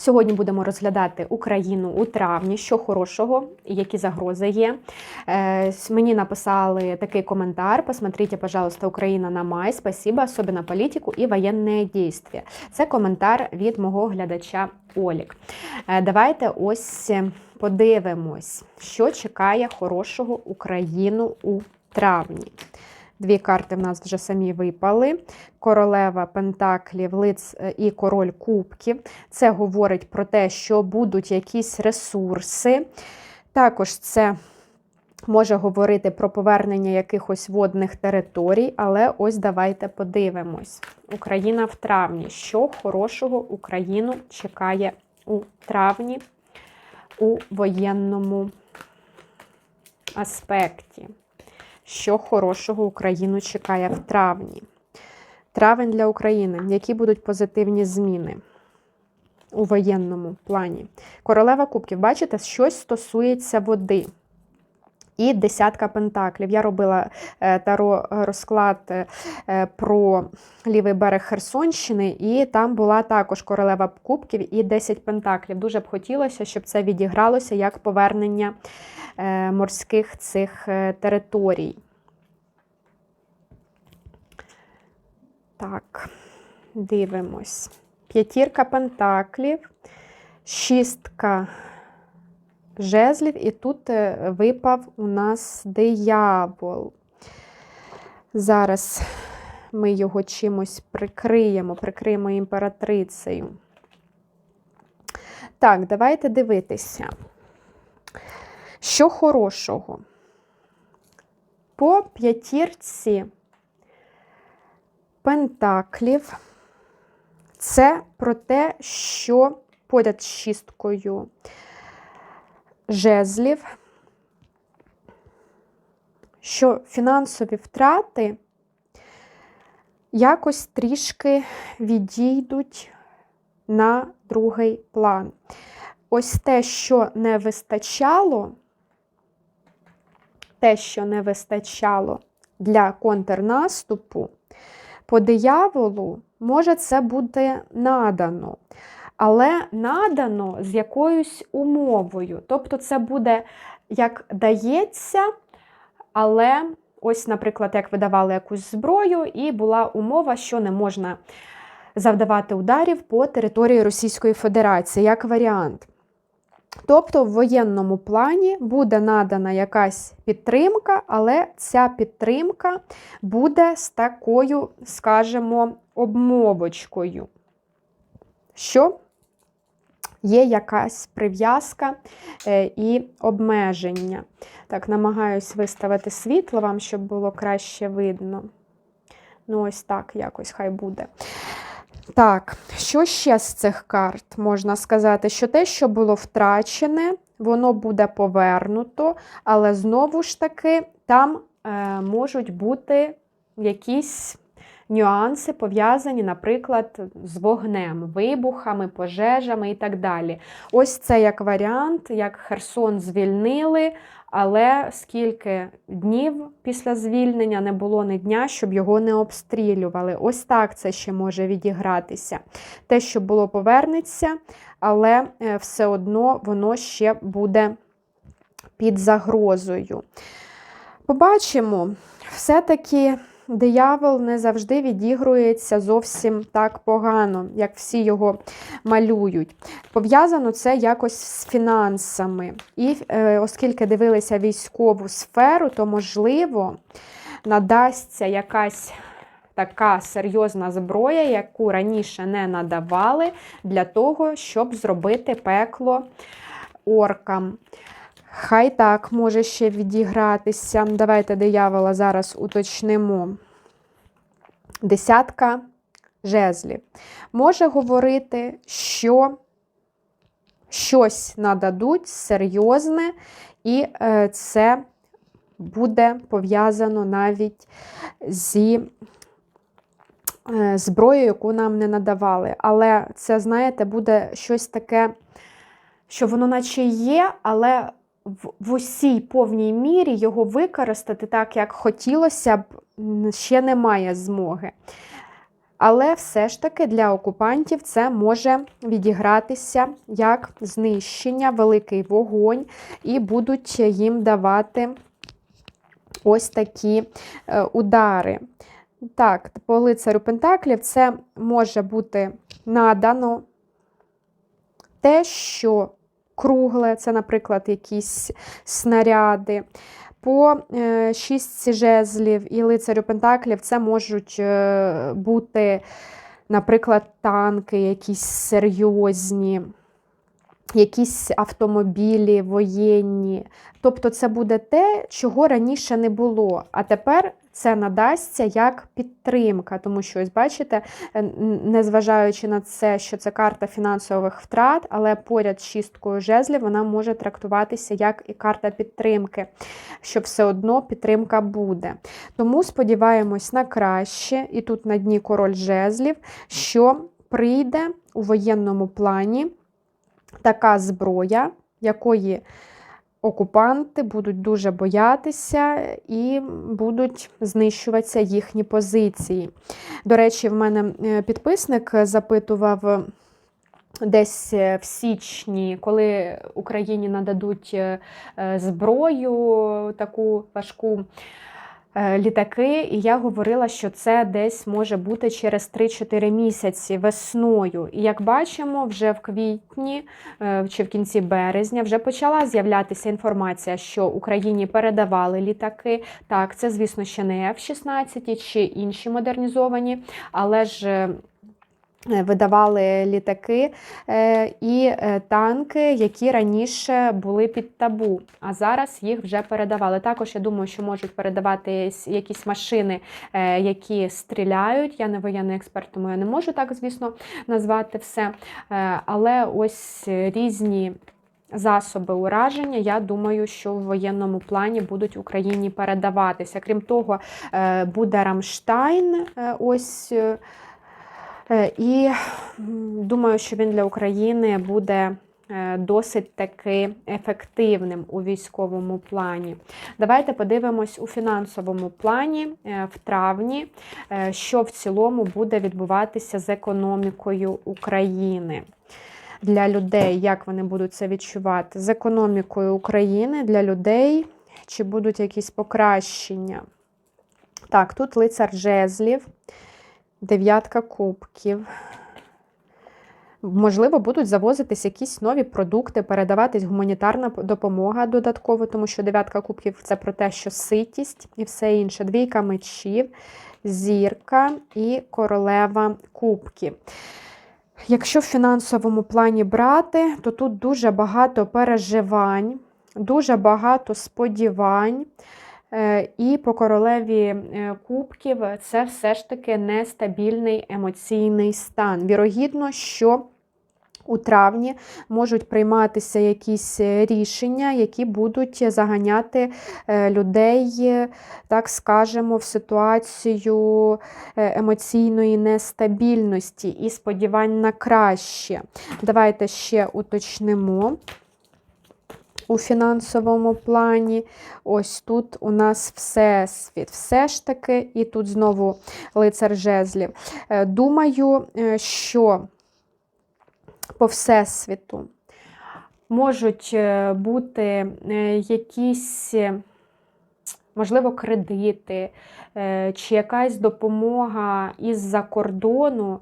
Сьогодні будемо розглядати Україну у травні, що хорошого, які загрози є. Е, Мені написали такий коментар. Посмотрите, пожалуйста, Україна на май. Спасибо, особенно політику і воєнне дійствие. Це коментар від мого глядача Олік. Е, Давайте ось подивимось, що чекає хорошого Україну у травні. Дві карти в нас вже самі випали. Королева Пентаклів, лиць е, і король кубків. Це говорить про те, що будуть якісь ресурси. Також це може говорити про повернення якихось водних територій, але ось давайте подивимось. Україна в травні. Що хорошого Україну чекає у травні у воєнному аспекті? Що хорошого Україну чекає в травні? Травень для України. Які будуть позитивні зміни у воєнному плані? Королева Кубків, бачите, щось стосується води. І десятка пентаклів. Я робила е, таро розклад е, е, про лівий берег Херсонщини, і там була також королева кубків і 10 пентаклів. Дуже б хотілося, щоб це відігралося як повернення е, морських цих е, територій. Так, дивимось. П'ятірка пентаклів, шістка жезлів, і тут е, випав у нас диявол. Зараз ми його чимось прикриємо, прикриємо імператрицею. Так, давайте дивитися. Що хорошого? По п'ятірці пентаклів це про те, що поряд з шісткою жезлів, що фінансові втрати якось трішки відійдуть на другий план. Ось те, що не вистачало, те, що не вистачало для контрнаступу, по дияволу може це буде надано але надано з якоюсь умовою. Тобто, це буде як дається, але ось, наприклад, як видавали якусь зброю, і була умова, що не можна завдавати ударів по території Російської Федерації, як варіант. Тобто, в воєнному плані буде надана якась підтримка, але ця підтримка буде з такою, скажімо, обмовочкою. Що є якась прив'язка е, і обмеження. Так, намагаюсь виставити світло вам, щоб було краще видно. Ну, ось так якось хай буде. Так, що ще з цих карт можна сказати? Що те, що було втрачене, воно буде повернуто, але знову ж таки там е, можуть бути якісь нюанси пов'язані, наприклад, з вогнем, вибухами, пожежами і так далі. Ось це як варіант, як Херсон звільнили, але скільки днів після звільнення не було ні дня, щоб його не обстрілювали. Ось так це ще може відігратися. Те, що було, повернеться, але е, все одно воно ще буде під загрозою. Побачимо, все-таки диявол не завжди відігрується зовсім так погано, як всі його малюють. Пов'язано це якось з фінансами. І е, оскільки дивилися військову сферу, то, можливо, надасться якась така серйозна зброя, яку раніше не надавали, для того, щоб зробити пекло оркам. Хай так може ще відігратися. Давайте диявола зараз уточнимо. Десятка жезлів. Може говорити, що щось нададуть серйозне, і е, це буде пов'язано навіть зі е, зброєю, яку нам не надавали. Але це, знаєте, буде щось таке, що воно наче є, але в, усій повній мірі його використати так, як хотілося б, ще немає змоги. Але все ж таки для окупантів це може відігратися як знищення, великий вогонь, і будуть їм давати ось такі е, удари. Так, по лицарю Пентаклів це може бути надано те, що кругле, це, наприклад, якісь снаряди. По е, шість жезлів і лицарю Пентаклів це можуть е, бути, наприклад, танки, якісь серйозні, якісь автомобілі воєнні. Тобто, це буде те, чого раніше не було. А тепер це надасться як підтримка, тому що, ось бачите, незважаючи на це, що це карта фінансових втрат, але поряд з шісткою жезлів вона може трактуватися як і карта підтримки, що все одно підтримка буде. Тому сподіваємось на краще, і тут на дні король жезлів, що прийде у воєнному плані така зброя, якої окупанти будуть дуже боятися і будуть знищуватися їхні позиції. До речі, в мене е, підписник запитував. Десь в січні, коли Україні нададуть е, зброю таку важку, Е, літаки, і я говорила, що це десь може бути через 3-4 місяці весною. І як бачимо, вже в квітні е, чи в кінці березня вже почала з'являтися інформація, що Україні передавали літаки. Так, це, звісно, ще не F-16 чи інші модернізовані, але ж Е, видавали літаки е, і е, танки, які раніше були під табу, а зараз їх вже передавали. Також я думаю, що можуть передавати якісь машини, які стріляють. Я не воєнний експерт, тому я не можу так, звісно, назвати все. Але ось різні. Засоби ураження, я думаю, що в воєнному плані будуть Україні передаватися. Крім того, буде Рамштайн. ось Е, і думаю, що він для України буде е, досить таки ефективним у військовому плані. Давайте подивимось у фінансовому плані е, в травні, що в цілому буде відбуватися з економікою України. Для людей, як вони будуть це відчувати? З економікою України для людей, чи будуть якісь покращення? Так, тут лицар жезлів. Дев'ятка кубків. Можливо, будуть завозитись якісь нові продукти, передаватись гуманітарна допомога додатково, тому що дев'ятка кубків це про те, що ситість і все інше. Двійка мечів, зірка і королева кубків. Якщо в фінансовому плані брати, то тут дуже багато переживань, дуже багато сподівань. Е, і по королеві е, кубків це все ж таки нестабільний емоційний стан. Вірогідно, що у травні можуть прийматися якісь рішення, які будуть заганяти е, людей, так скажемо, в ситуацію емоційної нестабільності і сподівань на краще. Давайте ще уточнимо у фінансовому плані. Ось тут у нас всесвіт. Все ж таки, і тут знову лицар жезлів. Е, думаю, е, що по всесвіту можуть е, бути якісь. Можливо, кредити, чи якась допомога із-за кордону,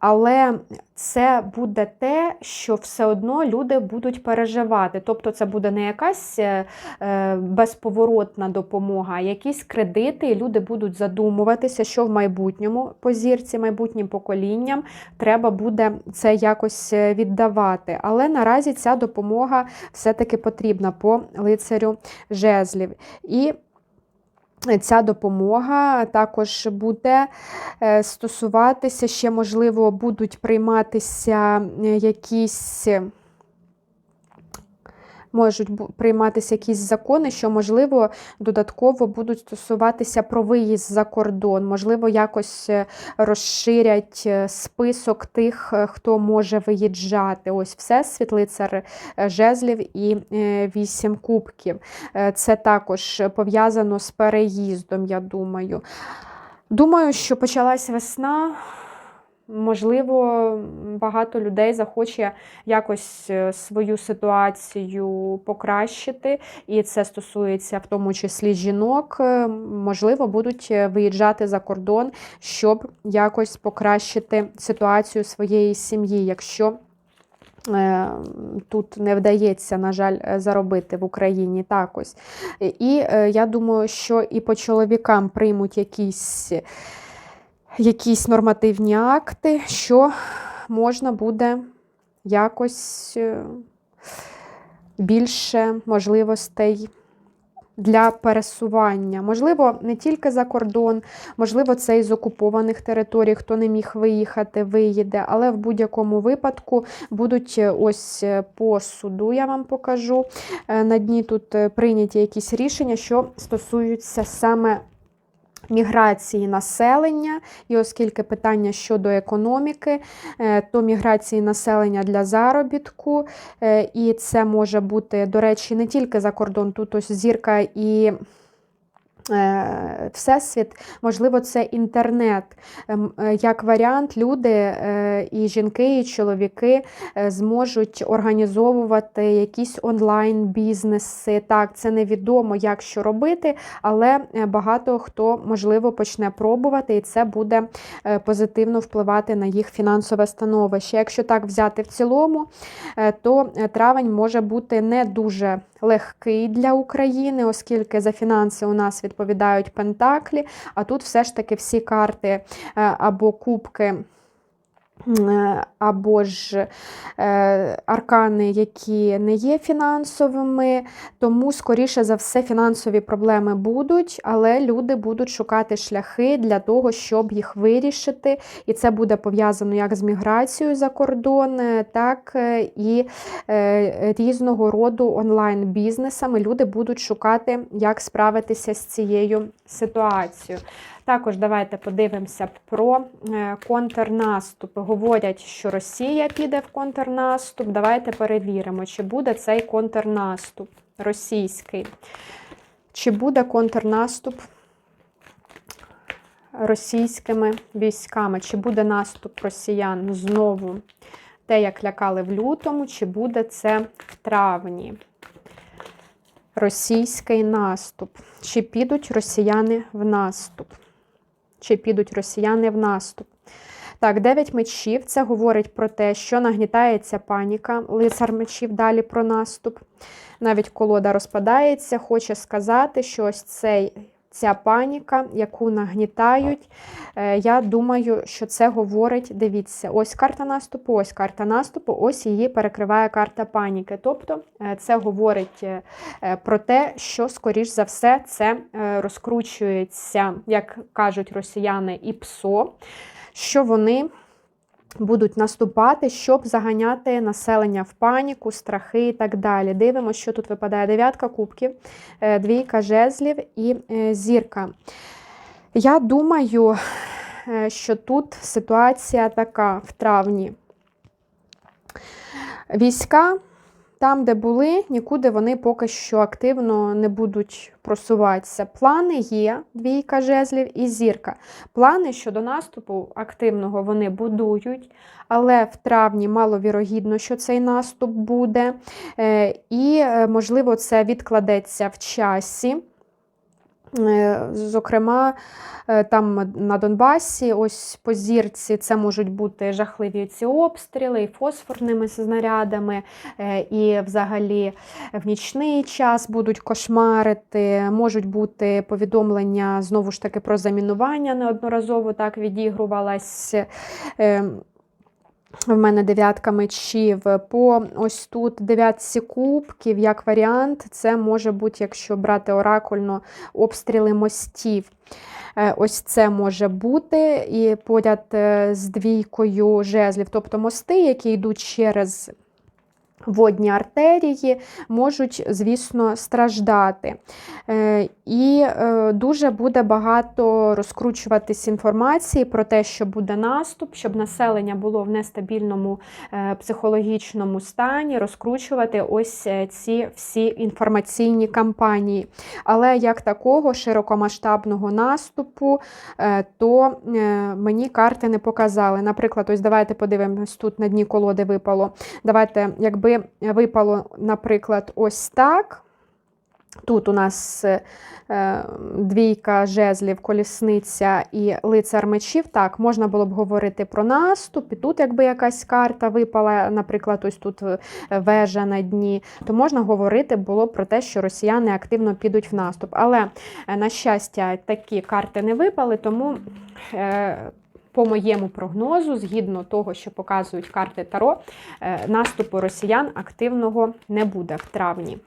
але це буде те, що все одно люди будуть переживати. Тобто, це буде не якась е, е, безповоротна допомога, а якісь кредити, і люди будуть задумуватися, що в майбутньому по зірці, майбутнім поколінням треба буде це якось е, віддавати. Але наразі ця допомога все-таки потрібна по лицарю жезлів. І Ця допомога також буде е, стосуватися, ще, можливо, будуть прийматися якісь можуть прийматися якісь закони, що, можливо, додатково будуть стосуватися про виїзд за кордон, можливо, якось е, розширять е, список тих, е, хто може виїжджати. Ось все, світлицар жезлів і вісім кубків. Це також пов'язано з переїздом, я думаю. Думаю, що почалась весна. Можливо, багато людей захоче якось е, свою ситуацію покращити, і це стосується в тому числі жінок. Е, Можливо, будуть е, виїжджати за кордон, щоб якось покращити ситуацію своєї сім'ї, якщо тут не вдається, на жаль, заробити в Україні так. І я думаю, що і по чоловікам приймуть якісь якісь нормативні акти, що можна буде якось е, більше можливостей для пересування. Можливо, не тільки за кордон, можливо, це із окупованих територій, хто не міг виїхати, виїде, але в будь-якому випадку будуть е, ось е, по суду, я вам покажу. На дні тут прийняті якісь рішення, що стосуються саме міграції населення, і оскільки питання щодо економіки, е, то міграції населення для заробітку, е, і це може бути, до речі, не тільки за кордон, тут ось зірка і. Е, Всесвіт, можливо, це інтернет. Ем, е, Як варіант, люди е, і жінки, і чоловіки зможуть організовувати якісь онлайн-бізнеси. Так, це невідомо, як що робити, але багато хто, можливо, почне пробувати, і це буде позитивно впливати на їх фінансове становище. Якщо так взяти в цілому, то травень може бути не дуже легкий для України, оскільки за фінанси у нас відповідають пентаклі, а тут все ж таки всі карти е, або кубки. Е, Або ж е, аркани, які не є фінансовими, тому, скоріше за все, фінансові проблеми будуть, але люди будуть шукати шляхи для того, щоб їх вирішити. І це буде пов'язано як з міграцією за кордон, е, так і різного роду онлайн-бізнесами. Люди будуть шукати, як справитися з цією ситуацією. Також давайте подивимося про е, контрнаступ. Говорять, що Росія піде в контрнаступ. Давайте перевіримо, чи буде цей контрнаступ російський. Чи буде контрнаступ російськими військами? Чи буде наступ росіян знову? Те, як лякали в лютому, чи буде це в травні? Російський наступ. Чи підуть росіяни в наступ? Чи підуть росіяни в наступ? Так, 9 мечів. Це говорить про те, що нагнітається паніка. Лицар мечів далі про наступ. Навіть колода розпадається, хоче сказати, що ось цей. Ця паніка, яку нагнітають, е, я думаю, що це говорить. Дивіться, ось карта наступу, ось карта наступу, ось її перекриває карта паніки. Тобто е, це говорить е, про те, що, скоріш за все, це розкручується, як кажуть росіяни, і ПСО, що вони будуть наступати, щоб заганяти населення в паніку, страхи і так далі. Дивимося, що тут випадає дев'ятка кубків, е, двійка жезлів і е, зірка. Я думаю, е, що тут ситуація така в травні. Війська там, де були, нікуди вони поки що активно не будуть просуватися. Плани є, двійка жезлів і зірка. Плани щодо наступу активного вони будують, але в травні маловірогідно, що цей наступ буде. Е, І, е, можливо, це відкладеться в часі. Е, Зокрема, е, там на Донбасі, ось по зірці, це можуть бути жахливі ці обстріли і фосфорними знарядами, е, і взагалі в нічний час будуть кошмарити, можуть бути повідомлення знову ж таки про замінування неодноразово так відігрувалась. В мене дев'ятка мечів. По ось тут дев'ятці кубків, як варіант, це може бути, якщо брати оракульно, обстріли мостів. Е, Ось це може бути і поряд е, з двійкою жезлів, тобто мости, які йдуть через Водні артерії можуть, звісно, страждати. Е, І е, дуже буде багато розкручуватись інформації про те, що буде наступ, щоб населення було в нестабільному е, психологічному стані, розкручувати ось ці всі інформаційні кампанії. Але як такого широкомасштабного наступу, то мені карти не показали. Наприклад, ось давайте подивимось, тут на дні колоди випало. Давайте, якби випало, наприклад, ось так. Тут у нас е, двійка жезлів, колісниця і лицар мечів. Так, можна було б говорити про наступ, і тут, якби якась карта випала, наприклад, ось тут е, вежа на дні, то можна говорити було про те, що росіяни активно підуть в наступ. Але, е, на щастя, такі карти не випали, тому. По моєму прогнозу, згідно того, що показують карти Таро, е, наступу росіян активного не буде в травні.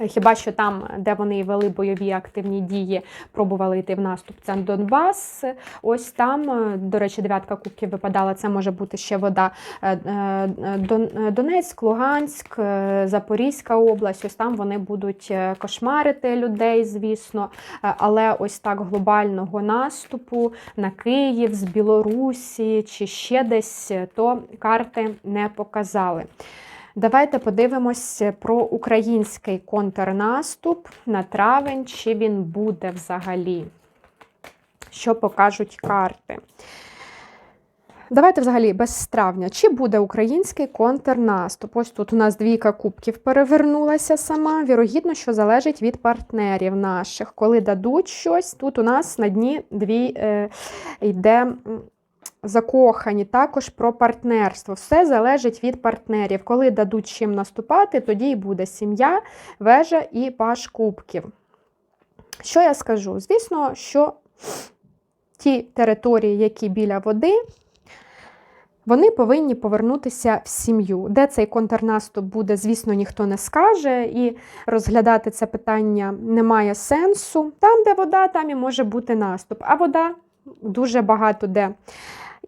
Хіба що там, де вони вели бойові активні дії, пробували йти в наступ, це Донбас. Ось там, е, до речі, дев'ятка кубків випадала, це може бути ще вода е, Донецьк, Луганськ, Запорізька область. Ось там вони будуть кошмарити людей, звісно. Але ось так глобального наступу на Київ з Білорусі чи ще десь, то карти не показали. Давайте подивимось про український контрнаступ на травень, чи він буде взагалі. Що покажуть карти. Давайте взагалі без травня. Чи буде український контрнаступ? Ось тут у нас двійка кубків перевернулася сама. Вірогідно, що залежить від партнерів наших. Коли дадуть щось, тут у нас на дні дві е, йде закохані, також про партнерство. Все залежить від партнерів. Коли дадуть чим наступати, тоді і буде сім'я, вежа і паш кубків. Що я скажу? Звісно, що ті території, які біля води, вони повинні повернутися в сім'ю. Де цей контрнаступ буде, звісно, ніхто не скаже, і розглядати це питання немає сенсу. Там, де вода, там і може бути наступ. А вода дуже багато де.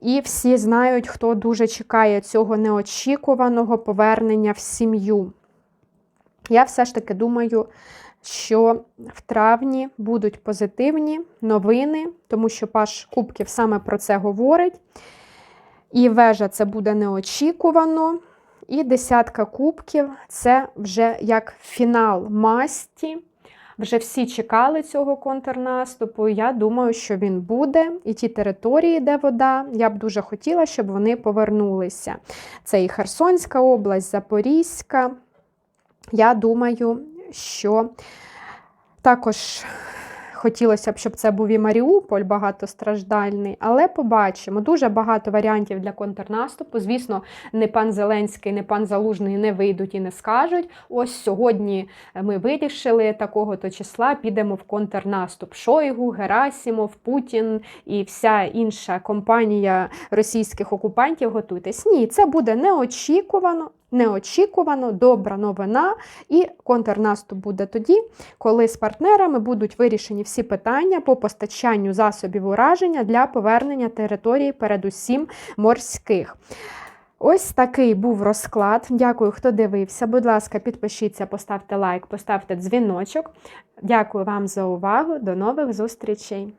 І всі знають, хто дуже чекає цього неочікуваного повернення в сім'ю. Я все ж таки думаю, що в травні будуть позитивні новини, тому що Паш Кубків саме про це говорить. І вежа це буде неочікувано. І десятка кубків це вже як фінал масті. Вже всі чекали цього контрнаступу. Я думаю, що він буде. І ті території, де вода, я б дуже хотіла, щоб вони повернулися. Це і Херсонська область, Запорізька. Я думаю, що також Хотілося б, щоб це був і Маріуполь багатостраждальний, але побачимо. Дуже багато варіантів для контрнаступу. Звісно, не пан Зеленський, не пан Залужний не вийдуть і не скажуть. Ось сьогодні ми вирішили такого-то числа, підемо в контрнаступ. Шойгу, Герасімов, Путін і вся інша компанія російських окупантів готуйтесь. Ні, це буде неочікувано неочікувано, добра новина, і контрнаступ буде тоді, коли з партнерами будуть вирішені всі питання по постачанню засобів ураження для повернення території, передусім морських. Ось такий був розклад. Дякую, хто дивився. Будь ласка, підпишіться, поставте лайк, поставте дзвіночок. Дякую вам за увагу. До нових зустрічей!